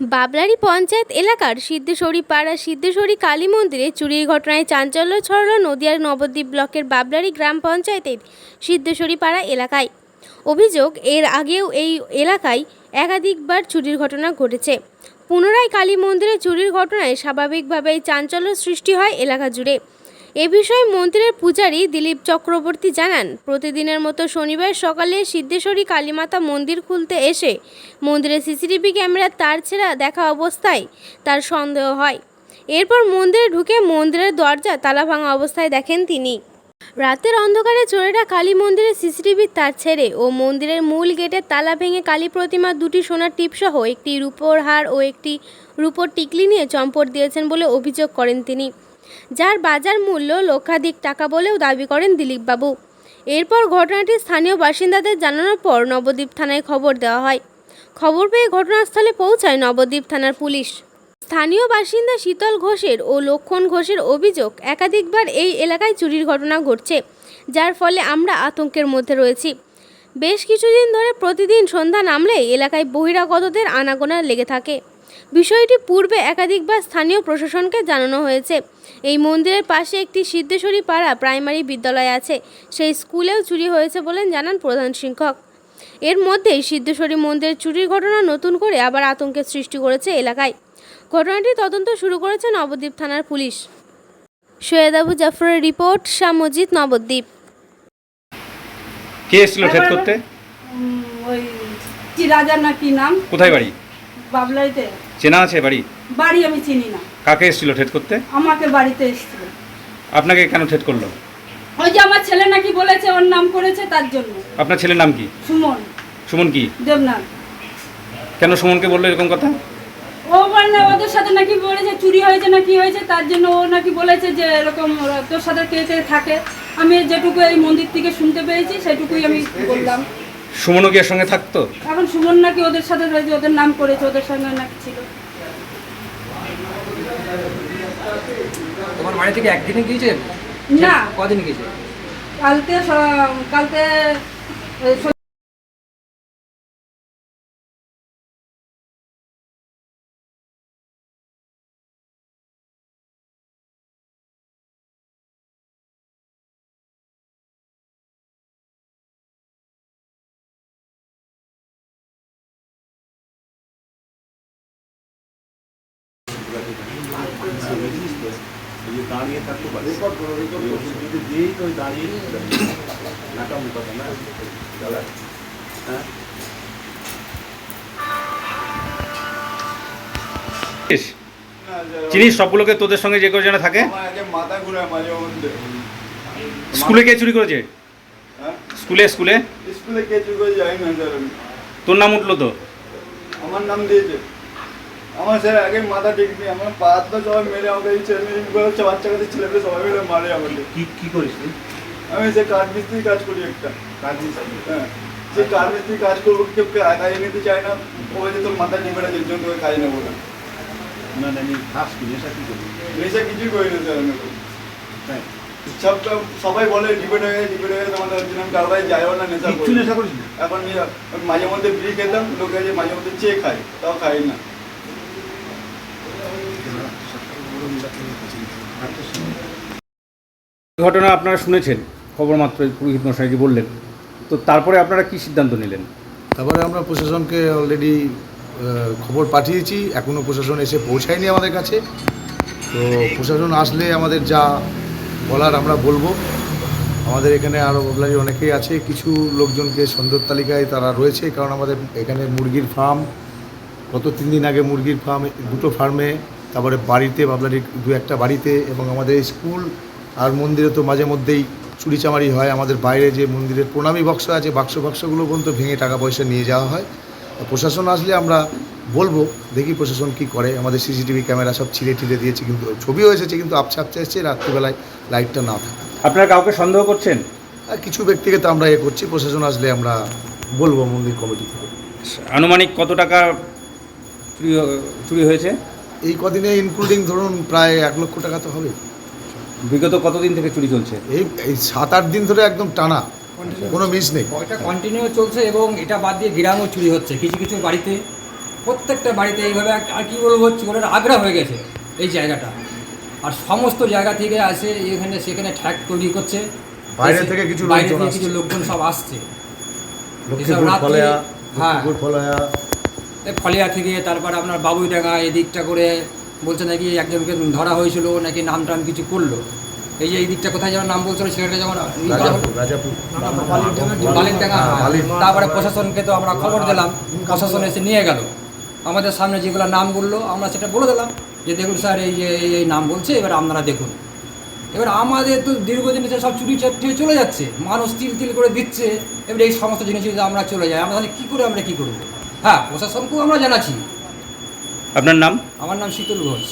বাবলারি পঞ্চায়েত এলাকার সিদ্ধেশ্বরী পাড়া সিদ্ধেশ্বরী কালী মন্দিরে চুরির ঘটনায় চাঞ্চল্য ছড়াল নদিয়ার নবদ্বীপ ব্লকের বাবলারি গ্রাম পঞ্চায়েতের সিদ্ধেশ্বরী পাড়া এলাকায়। অভিযোগ, এর আগেও এই এলাকায় একাধিকবার চুরির ঘটনা ঘটেছে। পুনরায় কালী মন্দিরে চুরির ঘটনায় স্বাভাবিকভাবেই চাঞ্চল্য সৃষ্টি হয় এলাকা জুড়ে। এ বিষয়ে মন্দিরের পূজারী দিলীপ চক্রবর্তী জানান, প্রতিদিনের মতো শনিবার সকালে সিদ্ধেশ্বরী কালীমাতা মন্দির খুলতে এসে মন্দিরের সিসিটিভি ক্যামেরার তার ছেঁড়া দেখা অবস্থায় তার সন্দেহ হয়। এরপর মন্দিরে ঢুকে মন্দিরের দরজা তালা ভাঙা অবস্থায় দেখেন তিনি। রাতের অন্ধকারে চোরেরা কালী মন্দিরের সিসিটিভির তার ছেড়ে ও মন্দিরের মূল গেটের তালা ভেঙে কালী প্রতিমার দুটি সোনার টিপসহ একটি রূপোর হার ও একটি রূপোর টিকলি নিয়ে চম্পট দিয়েছেন বলে অভিযোগ করেন তিনি। যার বাজার মূল্য লক্ষাধিক টাকা বলেও দাবি করেন দিলীপবাবু। এরপর ঘটনাটি স্থানীয় বাসিন্দাদের জানানোর পর নবদ্বীপ থানায় খবর দেওয়া হয়। খবর পেয়ে ঘটনাস্থলে পৌঁছায় নবদ্বীপ থানার পুলিশ। স্থানীয় বাসিন্দা শীতল ঘোষের ও লক্ষণ ঘোষের অভিযোগ একাধিকবার এই এলাকায় চুরির ঘটনা ঘটছে, যার ফলে আমরা আতঙ্কের মধ্যে রয়েছি। বেশ কিছুদিন ধরে প্রতিদিন সন্ধ্যা নামলেই এলাকায় বহিরাগতদের আনাগোনা লেগে থাকে। বিষয়টি পূর্বে একাধিকবার স্থানীয় প্রশাসনকে জানানো হয়েছে। এই মন্দিরের পাশে একটি সিদ্ধেশ্বরী পাড়া প্রাইমারি বিদ্যালয় আছে। সেই স্কুলেও চুরি হয়েছে বলেন জানান প্রধান শিক্ষক। এর মধ্যেই সিদ্ধেশ্বরী মন্দিরের চুরির ঘটনা নতুন করে আবার আতঙ্কের সৃষ্টি করেছে এলাকায়। ঘটনাটি তদন্ত শুরু করেছে নবদ্বীপ থানার পুলিশ। সৈয়দ আবু জাফরের রিপোর্ট শাহ মজিদ নবদ্বীপ। কে এসেছিল ঠেট করতে? ওই কি না কি নাম? কোথায় বাড়ি? বাবলাইতে? চেনা আছে বাড়ি? বাড়ি আমি চিনি না। কাকে এসেছিল ঠেট করতে? আমাকে বাড়িতে এসেছিল। আপনাকে কেন ঠেট করল? ওই যে আমার ছেলে নাকি বলেছে ওর নাম করেছে তার জন্য। আপনার ছেলের নাম কি? সুমন। সুমন কি? দেবনাথ। কেন সুমনকে বলল এরকম কথা? ও মানে ওদের সাথে নাকি বলেছে চুরি হয়েছে না কি হয়েছে তার জন্য ও নাকি বলেছে যে এরকম ওরা তোর সাথে কে কে থাকে। আমি যেটুকু এই মন্দির থেকে শুনতে পেয়েছি সেটুকুই আমি বললাম। সুমনও কি এর সঙ্গে থাকতো? এখন সুমন নাকি ওদের সাথে রয়েছে ওদের নাম করেছে ওদের সঙ্গে নাকি ছিল। তোমার বাড়ি থেকে একদিনে গিয়েছে? না। কদিন গিয়েছে? কালকে স- কালকে এই দাঁড়িয়ে থাকতে পারে। রেকর্ড করো রেকর্ড করো। যদি দিয়েই তো দাঁড়িয়ে নাকামি কথা না। চলে। হ্যাঁ? চিনিস? সবগুলোকে তোদের সঙ্গে যে থাকে? মাথা ঘুরায় মাঝে মধ্যে। স্কুলে কে চুরি করেছে? হ্যাঁ? স্কুলে স্কুলে? স্কুলে কে চুরি করে যাই না। তোর নাম উঠল তো? আমার নাম দিয়েছে। আমার স্যার আগে মাথা ঠিক নেই আমার পা পা সবাই মেরে আমাকে এই ছেলে হচ্ছে বাচ্চা কাছে ছেলেপেলে সবাই মিলে মারে আমাকে। কি কি করিস তুই? আমি সে কাঠ মিস্ত্রি কাজ করি একটা। কাজ মিস্ত্রি? হ্যাঁ সে কাঠ মিস্ত্রি কাজ করব কেউ কাজে নিতে চায় না ও যে তোর মাথা টিপে না জন্য তোকে কাজে নেব না। না না আমি খাস কি নেশা কি করি নেশা কিছুই করি না স্যার আমি। হ্যাঁ সব সবাই বলে ডিবেট হয়ে গেছে ডিবেট হয়ে গেছে আমাদের জন্য আমি কারও বাড়ি যাইও না নেশা করি নেশা করিস এখন মাঝে মধ্যে বিড়ি খেতাম লোকে যে মাঝে মধ্যে চেয়ে খাই তাও খাই না। ঘটনা আপনারা শুনেছেন খবর মাত্র পুরোহিত মশাইজি বললেন। তো তারপরে আপনারা কি সিদ্ধান্ত নিলেন? তারপরে আমরা প্রশাসনকে অলরেডি খবর পাঠিয়েছি এখনও প্রশাসন এসে পৌঁছায়নি আমাদের কাছে। তো প্রশাসন আসলে আমাদের যা বলার আমরা বলব। আমাদের এখানে আরও ববলারি অনেকেই আছে, কিছু লোকজনকে সন্দেহ তালিকায় তারা রয়েছে, কারণ আমাদের এখানে মুরগির ফার্ম গত তিন দিন আগে মুরগির ফার্ম দুটো ফার্মে তারপরে বাড়িতে বাবলারির দু একটা বাড়িতে এবং আমাদের স্কুল আর মন্দিরে তো মাঝে মধ্যেই চুরিচামারি হয়। আমাদের বাইরে যে মন্দিরের প্রণামী বক্স আছে বাক্স বাক্সগুলো পর্যন্ত ভেঙে টাকা পয়সা নিয়ে যাওয়া হয়। প্রশাসন আসলে আমরা বলব দেখি প্রশাসন কি করে। আমাদের সিসিটিভি ক্যামেরা সব ছিঁড়ে টিড়ে দিয়েছে কিন্তু ছবিও এসেছে কিন্তু আপছা আপছা এসছে রাত্রিবেলায় লাইটটা না থাকে। আপনারা কাউকে সন্দেহ করছেন? আর কিছু ব্যক্তিকে তো আমরা এ করছি প্রশাসন আসলে আমরা বলব মন্দির কমিটি থেকে। আনুমানিক কত টাকা চুরি চুরি হয়েছে? এই কদিনে ইনক্লুডিং ধরুন প্রায় এক লক্ষ টাকা তো হবে বিগত কতদিন থেকে চুরি চলছে? এই এই সাত আট দিন ধরে একদম টানা কোনো মিস নেই। এটা কন্টিনিউ চলছে এবং এটা বাদ দিয়ে গ্রামও চুরি হচ্ছে কিছু কিছু বাড়িতে প্রত্যেকটা বাড়িতে এইভাবে আর কি বলব চোরের আগ্রা হয়ে গেছে এই জায়গাটা। আর সমস্ত জায়গা থেকে আসে এখানে সেখানে ঠ্যাক তৈরি করছে। বাইরে থেকে কিছু বাইরে থেকে কিছু লোকজন সব আসছে। হ্যাঁ। ফলেয়া থেকে তারপর আপনার বাবুইডাঙ্গা এদিকটা করে বলছে নাকি একজনকে ধরা হয়েছিল নাকি নাম টাম কিছু করল। এই যে এই দিকটা কোথায় যেমন নাম বলছিল সেটা যেমন হ্যাঁ, তারপরে প্রশাসনকে তো আমরা খবর দিলাম। প্রশাসন এসে নিয়ে গেল। আমাদের সামনে যেগুলো নাম বলল আমরা সেটা বলে দিলাম। যে দেখুন স্যার এই যে এই- এই নাম বলছে এবার আপনারা দেখুন। এবার আমাদের তো দীর্ঘদিন সব চুরি চাপটিয়ে চলে যাচ্ছে। মানুষ তিল তিল করে দিচ্ছে। এবার এই সমস্ত জিনিস যদি আমরা চলে যাই আমরা তাহলে কী করে আমরা কী করব? হ্যাঁ প্রশাসনকেও আমরা জানাচ্ছি। আপনার নাম? আমার নাম শীতল ঘোষ।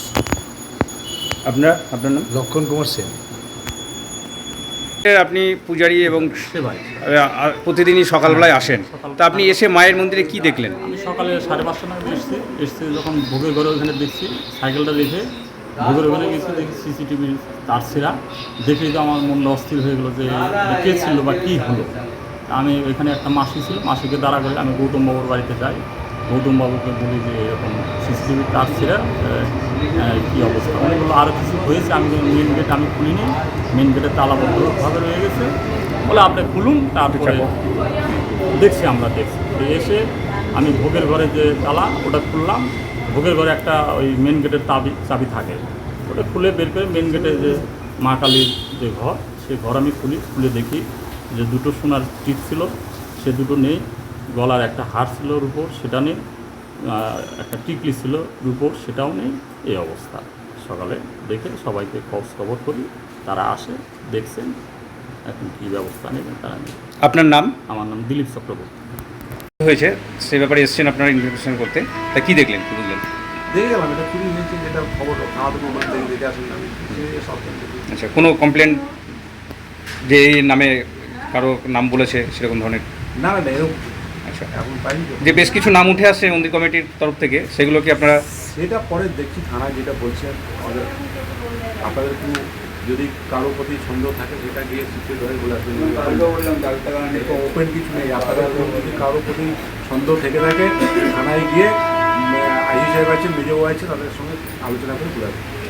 আপনার আপনার নাম? লক্ষণ কুমার সেন। আপনি পূজারী এবং প্রতিদিনই সকালবেলায় আসেন। তা আপনি এসে মায়ের মন্দিরে কি দেখলেন? আমি সকালে সাড়ে পাঁচটা নাগাদ এসেছি। এসেছি যখন ভোগের ঘরে ওখানে দেখছি সাইকেলটা দেখে ভোগের ঘরে গেছি দেখি সিসিটিভি তার ছিঁড়া। দেখে তো আমার মনটা অস্থির হয়ে গেলো যে কে ছিল বা কী হলো? আমি ওইখানে একটা মাসি ছিল মাসিকে দাঁড়া করে আমি গৌতম বাবুর বাড়িতে যাই। গৌতম বাবুকে বলি যে এরকম সিসিটিভি তার ছিঁড়া কী অবস্থা? উনি বলল আরও কিছু হয়েছে। আমি মেন গেট আমি খুলিনি মেন গেটে তালাবদ্ধভাবে রয়ে গেছে। বলে আপনি খুলুন তারপরে দেখছি আমরা দেখছি। এসে আমি ভোগের ঘরে যে তালা ওটা খুললাম। ভোগের ঘরে একটা ওই মেন গেটের চাবি চাবি থাকে। ওটা খুলে বের করে মেন গেটে যে মা কালীর যে ঘর সেই ঘর আমি খুলি খুলে দেখি। যে দুটো সোনার টিপ ছিল সে দুটো নেই। গলার একটা হার ছিল রূপোর সেটা নেই। একটা টিকলি ছিল রূপোর সেটাও নেই। এই অবস্থা। সকালে দেখে সবাইকে খোঁজ খবর করি তারা আসে দেখছেন এখন কী ব্যবস্থা নেবেন তারা নেই। আপনার নাম? আমার নাম দিলীপ চক্রবর্তী। হয়েছে? সে ব্যাপারে এসেছেন আপনারা ইনভেস্টিগেশন করতে। তা কি দেখলেন কি বুঝলেন? দেখে গেলাম এটা চুরি হয়েছে যেটা খবর আমাদের মোবাইল থেকে দেখে আসলাম। আচ্ছা কোনো কমপ্লেন যে এই নামে কারও নাম বলেছে সেরকম ধরনের? না না এরকম আচ্ছা। এখন পাইনি তো যে বেশ কিছু নাম উঠে আসছে মন্দির কমিটির তরফ থেকে সেগুলো কি আপনারা সেটা পরে দেখছি থানায় যেটা বলছেন আমাদের আপনাদের একটু যদি কারও প্রতি সন্দেহ থাকে সেটা গিয়ে শিখতে ধরে বলে আসবেন। ওপেন কিছু নেই। আপনাদের যদি কারও প্রতি সন্দেহ থেকে থাকে থানায় গিয়ে আইসি সাহেব আছেন মেজবাবু আছে তাদের সঙ্গে আলোচনা করে বলে আসবেন।